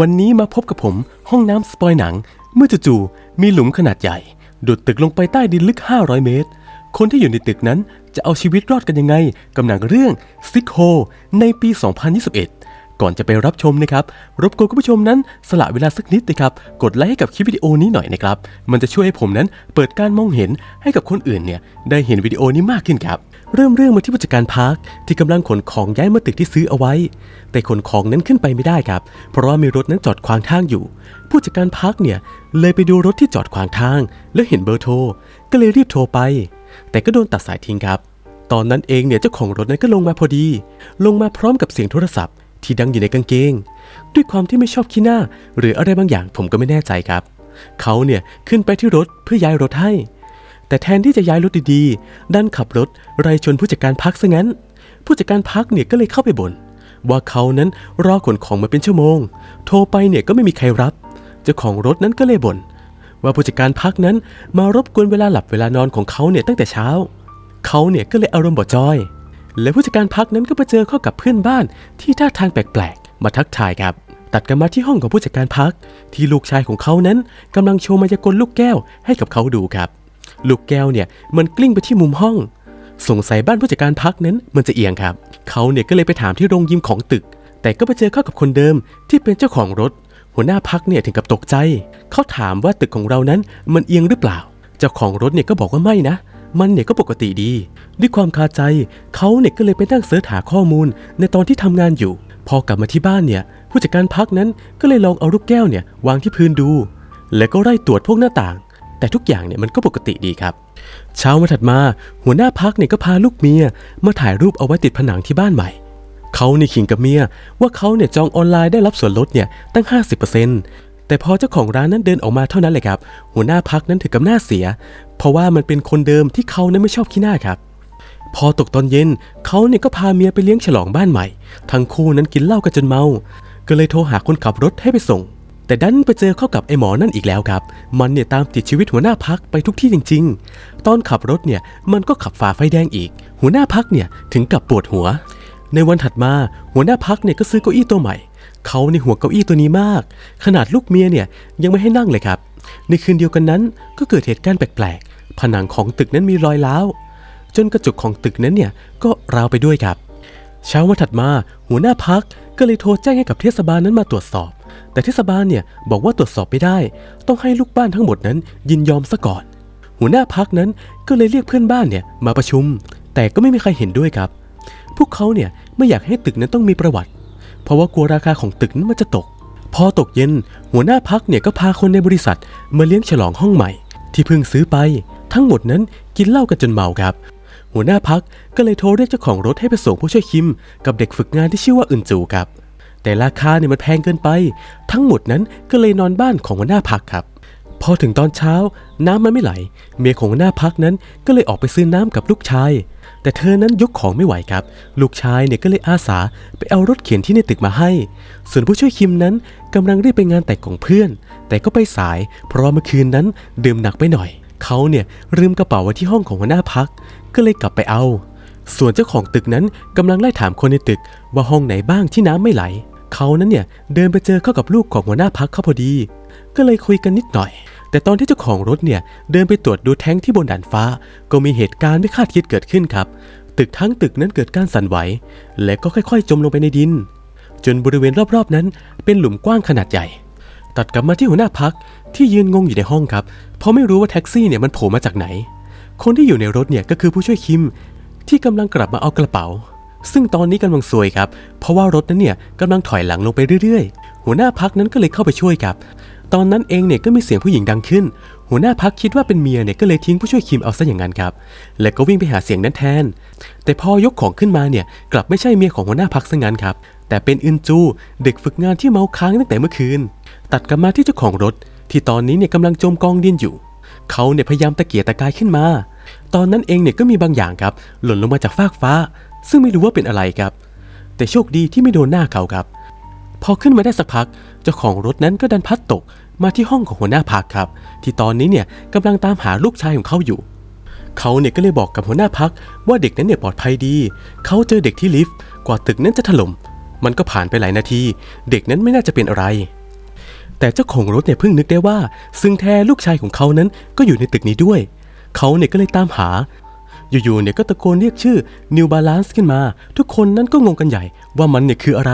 วันนี้มาพบกับผมห้องน้ำสปอยหนัง เมื่อจู่ๆมีหลุมขนาดใหญ่ ดูดตึกลงไปใต้ดินลึก 500 เมตร คนที่อยู่ในตึกนั้นจะเอาชีวิตรอดกันยังไง กับหนังเรื่องซิกโฮในปี 2021 ก่อนจะไปรับชมนะครับรบกวนคุณผู้ชมนั้นสละเวลาสักนิดนะครับกดไลค์ให้กับคลิปวิดีโอนี้หน่อยนะครับมันจะช่วยให้ผมนั้นเปิดการมองเห็นให้กับคนอื่นเนี่ยได้เห็นวิดีโอนี้มากขึ้นครับเริ่มเรื่องมาที่ผู้จัดการพาร์คที่กำลังขนของย้ายมาตึกที่ซื้อเอาไว้ แต่ขนของนั้นขึ้นไปไม่ได้ครับ เพราะว่ามีรถนั้นจอดขวางทางอยู่ ผู้จัดการพาร์คเนี่ยเลยไปดูรถที่จอดขวางทาง แล้วเห็นเบอร์โทรก็เลยรีบโทรไป แต่ก็โดนตัดสายทิ้งครับ ตอนนั้นเองเนี่ยเจ้าของรถนั้นก็ลงมาพอดี ลงมาพร้อมกับเสียงโทรศัพท์ ที่ดังอยู่ในกางเกง ด้วยความที่ไม่ชอบขี้หน้า หรืออะไรบางอย่างผมก็ไม่แน่ใจครับ เขาเนี่ยขึ้นไปที่รถเพื่อย้ายรถให้ แต่แทนที่จะย้ายรถดีๆ ดันขับรถไล่ชนผู้จัดการพักซะงั้น ผู้จัดการพักเนี่ยก็เลยเข้าไปบ่นว่าเขานั้นรอขนของมาเป็นชั่วโมง โทรไปเนี่ยก็ไม่มีใครรับ เจ้าของรถนั้นก็เลยบ่นว่าผู้จัดการพักนั้นมารบกวนเวลาหลับเวลานอนของเขาเนี่ยตั้งแต่เช้า เขาเนี่ยก็เลยอารมณ์บ่จอย และผู้จัดการพักนั้นก็ไปเจอเข้ากับเพื่อนบ้านที่ท่าทางแปลกๆ มาทักทายครับ ตัดกันมาที่ห้องของผู้จัดการพัก ที่ลูกชายของเขานั้นกำลังโชว์มายากลลูกแก้วให้กับเขาดูครับ ลูกแก้วเนี่ยมันกลิ้งไปที่มุมห้อง สงสัยบ้านผู้จัดการพักนั้นมันจะเอียงครับ เขาเนี่ยก็เลยไปถามที่โรงยิมของตึก แต่ก็ไปเจอเข้ากับคนเดิมที่เป็นเจ้าของรถ หัวหน้าพักเนี่ยถึงกับตกใจ เขาถามว่าตึกของเรานั้นมันเอียงหรือเปล่า เจ้าของรถเนี่ยก็บอกว่าไม่นะ มันเนี่ยก็ปกติดี ด้วยความคาใจเขาเนี่ยก็เลยไปนั่งเสิร์ชหาข้อมูล ในตอนที่ทำงานอยู่ พอกลับมาที่บ้านเนี่ย ผู้จัดการพักนั้นก็เลยลองเอาลูกแก้วเนี่ยวางที่พื้นดู แล้วก็ไล่ตรวจพวกหน้าต่าง แต่ทุกอย่างเนี่ยมันก็ปกติดีครับ เช้าวันถัดมา หัวหน้าพักเนี่ยก็พาลูกเมีย มาถ่ายรูปเอาไว้ติดผนังที่บ้านใหม่เขาในขิงกับเมียว่าเขาเนี่ยจองออนไลน์ได้รับส่วนลดเนี่ยตั้ง 50%แต่พอเจ้าของร้านนั้นเดินออกมาเท่านั้นเลยครับ หัวหน้าพักนั้นถึงกับหน้าเสีย เพราะว่ามันเป็นคนเดิมที่เขานั้นไม่ชอบขี้หน้าครับ พอตกตอนเย็นเขาเนี่ยก็พาเมียไปเลี้ยงฉลองบ้านใหม่ ทั้งคู่นั้นกินเหล้ากันจนเมา ก็เลยโทรหาคนขับรถให้ไปส่ง แต่ดันไปเจอเข้ากับไอ้หมอนั่นอีกแล้วครับ มันเนี่ยตามติดชีวิตหัวหน้าพักไปทุกที่จริง ๆ ตอนขับรถเนี่ยมันก็ขับฝ่าไฟแดงอีก หัวหน้าพักเนี่ยถึงกับปวดหัว ในวันถัดมาหัวหน้าพักเนี่ยก็ซื้อเก้าอี้ตัวใหม่เขาในหัวเก้าอี้ตัวนี้มาก ขนาดลูกเมียเนี่ยยังไม่ให้นั่งเลยครับ ในคืนเดียวกันนั้นก็เกิดเหตุการณ์แปลกๆ ผนังของตึกนั้นมีรอยร้าว จนกระจกของตึกนั้นเนี่ยก็ร้าวไปด้วยครับ เช้าวันถัดมาหัวหน้าพักก็เลยโทรแจ้งให้กับเทศบาลนั้นมาตรวจสอบ แต่เทศบาลเนี่ยบอกว่าตรวจสอบไม่ได้ ต้องให้ลูกบ้านทั้งหมดนั้นยินยอมซะก่อน หัวหน้าพักนั้นก็เลยเรียกเพื่อนบ้านเนี่ยมาประชุม แต่ก็ไม่มีใครเห็นด้วยครับ พวกเขาเนี่ยไม่อยากให้ตึกนั้นต้องมีประวัติ เพราะว่ากลัวราคาของตึกนั้นมันจะตก พอตกเย็น หัวหน้าพักเนี่ยก็พาคนในบริษัท มาเลี้ยงฉลองห้องใหม่ ที่เพิ่งซื้อไป ทั้งหมดนั้นกินเหล้ากันจนเมาครับ หัวหน้าพักก็เลยโทรเรียกเจ้าของรถให้ไปส่งผู้ช่วยคิม กับเด็กฝึกงานที่ชื่อว่าอึนจูครับ แต่ราคาเนี่ยมันแพงเกินไป ทั้งหมดนั้นก็เลยนอนบ้านของหัวหน้าพักครับ พอถึงตอนเช้าน้ำมันไม่ไหล เมียของหัวหน้าพักนั้นก็เลยออกไปซื้อน้ำกับลูกชาย แต่เธอนั้นยกของไม่ไหวครับ ลูกชายเนี่ยก็เลยอาสาไปเอารถเข็นที่ในตึกมาให้ ส่วนผู้ช่วยคิมนั้นกำลังรีบไปงานแต่งของเพื่อน แต่ก็ไปสาย เพราะเมื่อคืนนั้นดื่มหนักไปหน่อย เขาเนี่ยลืมกระเป๋าไว้ที่ห้องของหัวหน้าพัก ก็เลยกลับไปเอา ส่วนเจ้าของตึกนั้นกำลังไล่ถามคนในตึก ว่าห้องไหนบ้างที่น้ำไม่ไหล เขานั้นเนี่ยเดินไปเจอเข้ากับลูกของหัวหน้าพักเขาพอดี ก็เลยคุยกันนิดหน่อย แต่ตอนที่เจ้าของรถเนี่ยเดินไปตรวจดูแท้งที่บนด่านฟ้า ก็มีเหตุการณ์ไม่คาดคิดเกิดขึ้นครับ ตึกทั้งตึกนั้นเกิดการสั่นไหว และก็ค่อยๆ จมลงไปในดิน จนบริเวณรอบๆนั้น เป็นหลุมกว้างขนาดใหญ่ ตัดกลับมาที่หัวหน้าพักที่ยืนงงอยู่ในห้องครับ เพราะไม่รู้ว่าแท็กซี่เนี่ยมันโผล่มาจากไหน คนที่อยู่ในรถเนี่ยก็คือผู้ช่วยคิมที่กำลังกลับมาเอากระเป๋า ซึ่งตอนนี้กำลังซวยครับ เพราะว่ารถนั้นเนี่ยกำลังถอยหลังลงไปเรื่อยๆ หัวหน้าพักนั้นก็เลยเข้าไปช่วยครับ ตอนนั้นเองเนี่ยก็มีเสียงผู้หญิงดังขึ้น หัวหน้าพักคิดว่าเป็นเมียเนี่ยก็เลยทิ้งผู้ช่วยคิมเอาซะอย่างนั้นครับ และก็วิ่งไปหาเสียงนั้นแทน แต่พอยกของขึ้นมาเนี่ยกลับไม่ใช่เมียของหัวหน้าพักซะงั้นครับ แต่เป็นอึนจูเด็กฝึกงานที่เมาค้างตั้งแต่เมื่อคืน ตัดกลับมาที่เจ้าของรถ ที่ตอนนี้เนี่ยกำลังจมกองดินอยู่ เขาเนี่ยพยายามตะเกียกตะกายขึ้นมา ตอนนั้นเองเนี่ยก็มีบางอย่างครับ หล่นลงมาจากฟากฟ้า ซึ่งไม่รู้ว่าเป็นอะไรครับ แต่โชคดีที่ไม่โดนหน้าเขาครับ พอขึ้นมาได้สักพัก เจ้าของรถนั้นก็ดันพัดตกมาที่ห้องของหัวหน้าพักครับ ที่ตอนนี้เนี่ยกำลังตามหาลูกชายของเขาอยู่ เขาเนี่ยก็เลยบอกกับหัวหน้าพักว่าเด็กนั้นเนี่ยปลอดภัยดี เขาเจอเด็กที่ลิฟต์กว่าตึกนั้นจะถล่มมันก็ผ่านไปหลายนาที เด็กนั้นไม่น่าจะเป็นอะไร แต่เจ้าของรถเนี่ยเพิ่งนึกได้ว่า ซึ่งแท้ลูกชายของเขานั้นก็อยู่ในตึกนี้ด้วย เขาเนี่ยก็เลยตามหา อยู่ๆเนี่ยก็ตะโกนเรียกชื่อ New Balance ขึ้นมา ทุกคนนั้นก็งงกันใหญ่ว่ามันเนี่ยคืออะไร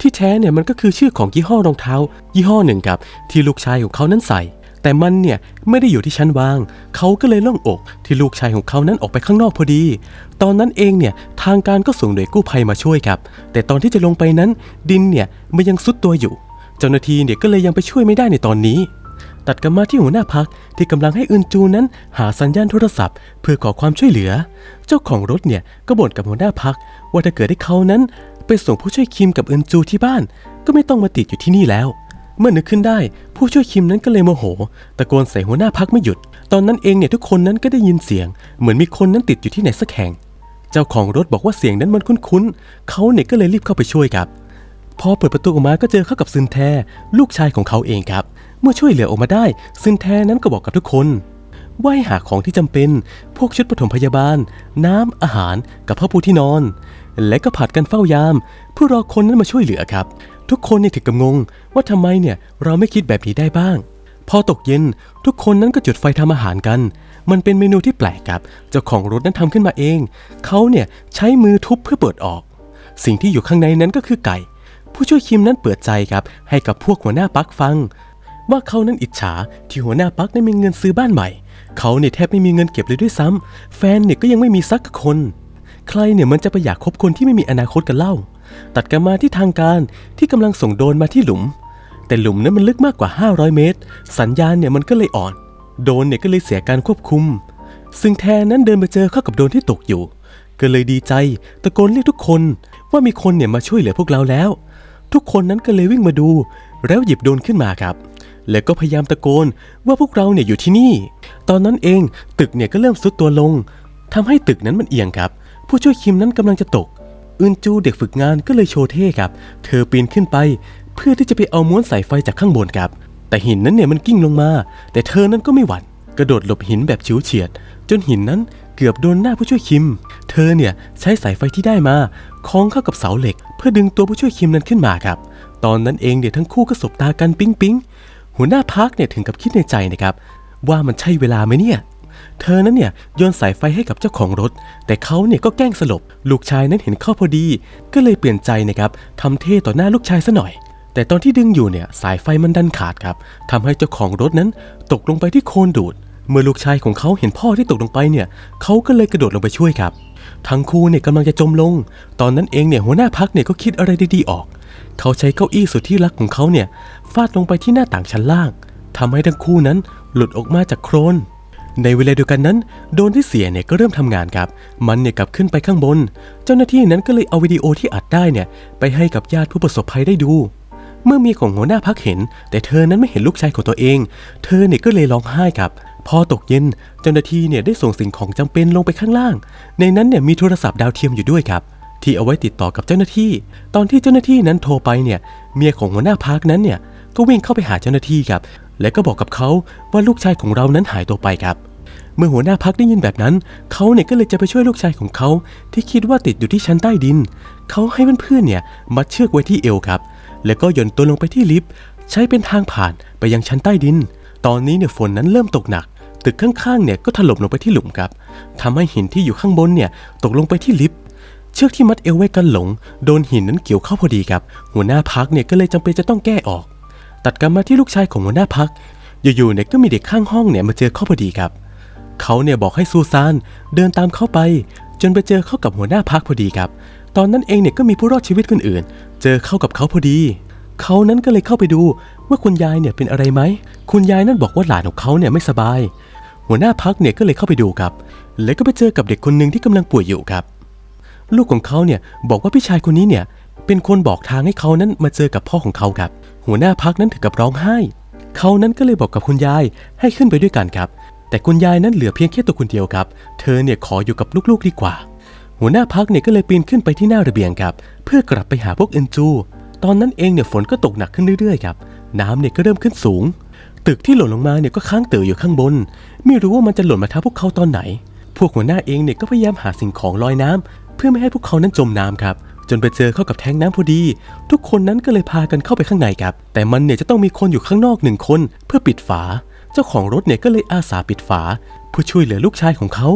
ที่แท้เนี่ยมันก็คือชื่อของยี่ห้อรองเท้า ยี่ห้อหนึ่งครับ ที่ลูกชายของเขานั้นใส่ แต่มันเนี่ยไม่ได้อยู่ที่ชั้นวาง เขาก็เลยล่งอกที่ลูกชายของเขานั้นออกไปข้างนอกพอดี ตอนนั้นเองเนี่ยทางการก็ส่งหน่วยกู้ภัยมาช่วยครับ แต่ตอนที่จะลงไปนั้นดินเนี่ยมันยังซุดตัวอยู่ เจ้าหน้าที่เนี่ยก็เลยยังไปช่วยไม่ได้ในตอนนี้ ตัดกลับมาที่หัวหน้าพักที่กำลังให้อึนจูนั้นหาสัญญาณโทรศัพท์ เพื่อขอความช่วยเหลือ เจ้าของรถเนี่ยก็บ่นกับหัวหน้าพัก ว่าถ้าเกิดให้เขานั้น ไปส่งผู้ช่วยคิมกับอึนจูที่บ้าน ก็ไม่ต้องมาติดอยู่ที่นี่แล้ว เมื่อนึกขึ้นได้ ผู้ช่วยคิมนั้นก็เลยโมโห ตะโกนใส่หัวหน้าพักไม่หยุด ตอนนั้นเองเนี่ยทุกคนนั้นก็ได้ยินเสียง เหมือนมีคนนั้นติดอยู่ที่ไหนสักแห่ง เจ้าของรถบอกว่าเสียงนั้นมันคุ้นๆเขาเนี่ยก็เลยรีบเข้าไปช่วยครับ พอเปิดประตูออกมาก็เจอเข้ากับซึนแท ลูกชายของเขาเองครับ เมื่อช่วยเหลือออกมาได้ ซึนแทนั้นก็บอกกับทุกคนว่าให้หาของที่จำเป็น พวกชุดปฐมพยาบาล น้ำอาหารกับผ้าปูที่นอน และก็ผัดกันเฝ้ายามเพื่อรอคนนั้นมาช่วยเหลือครับ ทุกคนเนี่ยถึงกับงง ว่าทำไมเนี่ยเราไม่คิดแบบนี้ได้บ้าง พอตกเย็นทุกคนนั้นก็จุดไฟทำอาหารกัน มันเป็นเมนูที่แปลกครับ เจ้าของรถนั้นทำขึ้นมาเอง เขาเนี่ยใช้มือทุบเพื่อเปิดออก สิ่งที่อยู่ข้างในนั้นก็คือไก่ ผู้ช่วยคิมนั้นเปิดใจครับให้กับพวกหัวหน้าปักฟัง ว่าเขานั้นอิจฉาที่หัวหน้าปักได้มีเงินซื้อบ้านใหม่ เขาเนี่ยแทบไม่มีเงินเก็บเลยด้วยซ้ำแฟนเนี่ยก็ยังไม่มีสักคน ใครเนี่ยมันจะไปอยากคบคนที่ไม่มีอนาคตกันเล่า ตัดกันมาที่ทางการที่กำลังส่งโดนมาที่หลุม แต่หลุมนั้นมันลึกมากกว่า 500 เมตร สัญญาณเนี่ยมันก็เลยอ่อน โดนเนี่ยก็เลยเสียการควบคุม ซึ่งแทนนั้นเดินไปเจอเข้ากับโดนที่ตกอยู่ก็เลยดีใจตะโกนเรียกทุกคนว่ามีคนเนี่ยมาช่วยเหลือพวกเราแล้ว ทุกคนนั้นก็เลยวิ่งมาดู แล้วหยิบโดนขึ้นมาครับ แล้วก็พยายามตะโกนว่าพวกเราเนี่ยอยู่ที่นี่ ตอนนั้นเองตึกเนี่ยก็เริ่มซุดตัวลงทำให้ตึกนั้นมันเอียงครับ ผู้ช่วยคิมนั้นกำลังจะตกอึนจูเด็กฝึกงานก็เลยโชว์เท่ครับ เธอปีนขึ้นไป เพื่อที่จะไปเอาม้วนสายไฟจากข้างบนครับ แต่หินนั้นเนี่ยมันกิ้งลงมา แต่เธอนั้นก็ไม่หวั่นกระโดดหลบหินแบบฉิวเฉียด จนหินนั้น เกือบโดนหน้าผู้ช่วยคิม เธอเนี่ยใช้สายไฟที่ได้มาคล้องเข้ากับเสาเหล็ก เพื่อดึงตัวผู้ช่วยคิมนั้นขึ้นมาครับ ตอนนั้นเองเนี่ยทั้งคู่ก็สบตากันปิ๊งปิ๊งหัวหน้าพักเนี่ยถึงกับคิดในใจนะครับว่ามันใช่เวลาไหมเนี่ย เธอนั้นเนี่ยโยนสายไฟให้กับเจ้าของรถ แต่เขาเนี่ยก็แกล้งสลบ ลูกชายนั้นเห็นเข้าพอดี ก็เลยเปลี่ยนใจนะครับทำเท่ต่อหน้าลูกชายซะหน่อย แต่ตอนที่ดึงอยู่เนี่ยสายไฟมันดันขาดครับทำให้เจ้าของรถนั้นตกลงไปที่โคลนดูด เมื่อลูกชายของเขาเห็นพ่อที่ตกลงไปเนี่ย เขาก็เลยกระโดดลงไปช่วยครับ ทั้งคู่เนี่ยกำลังจะจมลง ตอนนั้นเองเนี่ยหัวหน้าพักเนี่ยก็คิดอะไรดีๆออก เขาใช้เก้าอี้สุดที่รักของเขาเนี่ยฟาดลงไปที่หน้าต่างชั้นล่างทำให้ทั้งคู่นั้นหลุดออกมาจากโคลนในเวลาเดียวกันนั้น โดนที่เสียเนี่ยก็เริ่มทำงานครับ มันเนี่ยกลับขึ้นไปข้างบน เจ้าหน้าที่นั้นก็เลยเอาวิดีโอที่อัดได้เนี่ยไปให้กับญาติผู้ประสบภัยได้ดูเมื่อเมียของหัวหน้าพักเห็น แต่เธอนั้นไม่เห็นลูกชายของตัวเอง เธอเนี่ยก็เลยร้องไห้ครับ พอตกเย็นเจ้าหน้าที่เนี่ยได้ส่งสิ่งของจำเป็นลงไปข้างล่าง ในนั้นเนี่ยมีโทรศัพท์ดาวเทียมอยู่ด้วยครับ ที่เอาไว้ติดต่อกับเจ้าหน้าที่ ตอนที่เจ้าหน้าที่นั้นโทรไปเนี่ยเมียของหัวหน้าพักนั้นเนี่ยก็วิ่งเข้าไปหาเจ้าหน้าที่ครับ และก็บอกกับเขาว่าลูกชายของเรานั้นหายตัวไปครับ เมื่อหัวหน้าพักได้ยินแบบนั้น เขาเนี่ยก็เลยจะไปช่วยลูกชายของเขา ที่คิดว่าติดอยู่ที่ชั้นใต้ดิน เขาให้เพื่อนๆเนี่ยมัดเชือกไว้ที่เอวครับ แล้วก็หย่อนตัวลงไปที่ลิฟต์ใช้เป็นทางผ่านไปยังชั้นใต้ดิน ตอนนี้เนี่ยฝนนั้นเริ่มตกหนัก ตึกข้างๆเนี่ยก็ถล่มลงไปที่หลุมครับทำให้หินที่อยู่ข้างบนเนี่ยตกลงไปที่ลิฟต์เชือกที่มัดเอวไว้กันหลง โดนหินนั้นเกี่ยวเข้าพอดีครับ หัวหน้าพักเนี่ยก็เลยจำเป็นจะต้องแก้ออก ตัดกลับมาที่ลูกชายของหัวหน้าพักอยู่ๆเนี่ยก็มีเด็กข้างห้องเนี่ยมาเจอเข้าพอดีครับ เขาเนี่ยบอกให้ซูซานเดินตามเข้าไป จนไปเจอเข้ากับหัวหน้าพักพอดีครับ ตอนนั้นเองเนี่ยก็มีผู้รอดชีวิตคนอื่น เจอเข้ากับเขาพอดี เขานั้นก็เลยเข้าไปดูว่าคุณยายเนี่ยเป็นอะไรไหม คุณยายนั้นบอกว่าหลานของเขาเนี่ยไม่สบาย หัวหน้าพักเนี่ยก็เลยเข้าไปดูครับ แล้วก็ไปเจอกับเด็กคนหนึ่งที่กำลังป่วยอยู่ครับ ลูกของเขาเนี่ยบอกว่าพี่ชายคนนี้เนี่ยเป็นคนบอกทางให้เขานั้นมาเจอกับพ่อของเขาครับ หัวหน้าพักนั้นถึงกับร้องไห้ เขานั้นก็เลยบอกกับคุณยายให้ขึ้นไปด้วยกันครับ แต่คุณยายนั้นเหลือเพียงแค่ตัวคนเดียวครับ เธอเนี่ยขออยู่กับลูกๆดีกว่า หัวหน้าพักเนี่ยก็เลยปีนขึ้นไปที่หน้าระเบียงครับ เพื่อกลับไปหาพวกเอ็นจู ตอนนั้นเองเนี่ยฝนก็ตกหนักขึ้นเรื่อยๆครับน้ำเนี่ยก็เริ่มขึ้นสูง ตึกที่หล่นลงมาเนี่ยก็ค้างเต๋ออยู่ข้างบน ไม่รู้ว่ามันจะหล่นมาทับพวกเขาตอนไหน พวกหัวหน้าเองเนี่ยก็พยายามหาสิ่งของลอยน้ำเพื่อไม่ให้พวกเขานั้นจมน้ำครับจนไปเจอเข้ากับแท้งน้ำพอดี ทุกคนนั้นก็เลยพากันเข้าไปข้างในครับ แต่มันเนี่ยจะต้องมีคนอยู่ข้างนอกหนึ่งคน เพื่อปิดฝา เจ้าของรถเนี่ยก็เลยอาสาปิดฝา เพื่อช่วยเหลือลูกชายของเขา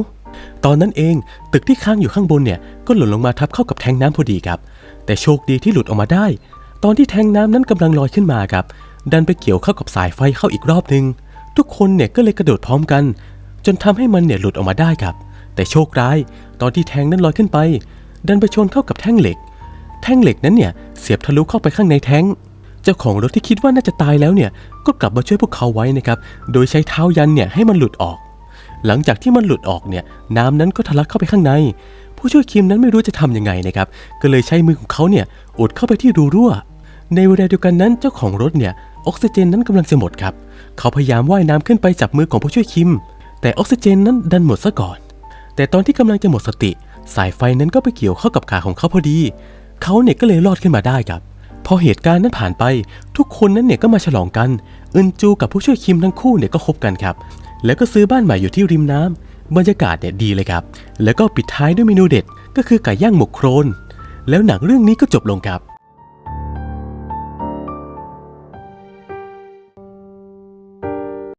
ตอนนั้นเองตึกที่ค้างอยู่ข้างบนเนี่ยก็หล่นลงมาทับเข้ากับแทงน้ำพอดีครับ แต่โชคดีที่หลุดออกมาได้ ตอนที่แทงน้ำนั้นกำลังลอยขึ้นมาครับ ดันไปเกี่ยวเข้ากับสายไฟเข้าอีกรอบหนึ่งทุกคนเนี่ยก็เลยกระโดดพร้อมกัน จนทำให้มันเนี่ยหลุดออกมาได้ครับ แต่โชคร้าย ตอนที่แทงนั้นลอยขึ้นไป ดันไปชนเข้ากับแท่งเหล็ก แท่งเหล็กนั้นเนี่ยเสียบทะลุเข้าไปข้างในแท้งเจ้าของรถที่คิดว่าน่าจะตายแล้วเนี่ยก็กลับมาช่วยพวกเขาไว้นะครับโดยใช้เท้ายันเนี่ยให้มันหลุดออก หลังจากที่มันหลุดออกเนี่ยน้ำนั้นก็ทะลักเข้าไปข้างใน ผู้ช่วยคิมนั้นไม่รู้จะทำยังไงนะครับก็เลยใช้มือของเขาเนี่ยอุดเข้าไปที่รูรั่ว ในเวลาเดียวกันนั้นเจ้าของรถเนี่ยออกซิเจนนั้นกำลังจะหมดครับ เขาพยายามว่ายน้ำขึ้นไปจับมือของผู้ช่วยคิม แต่ออกซิเจนนั้นดันหมดซะก่อน แต่ตอนที่กำลังจะหมดสติ สายไฟนั้นก็ไปเกี่ยวเข้ากับขาของเขาพอดี เขาเนี่ยก็เลยรอดขึ้นมาได้ครับ พอเหตุการณ์นั้นผ่านไป ทุกคนนั้นเนี่ยก็มาฉลองกันอึนจูกับผู้ช่วยคิมทั้งคู่เนี่ยก็คบกันครับ แล้วก็ซื้อบ้านใหม่อยู่ที่ริมน้ำบรรยากาศเนี่ยดีเลยครับ แล้วก็ปิดท้ายด้วยเมนูเด็ดก็คือไก่ย่างหมกโครนแล้วหนังเรื่องนี้ก็จบลงครับ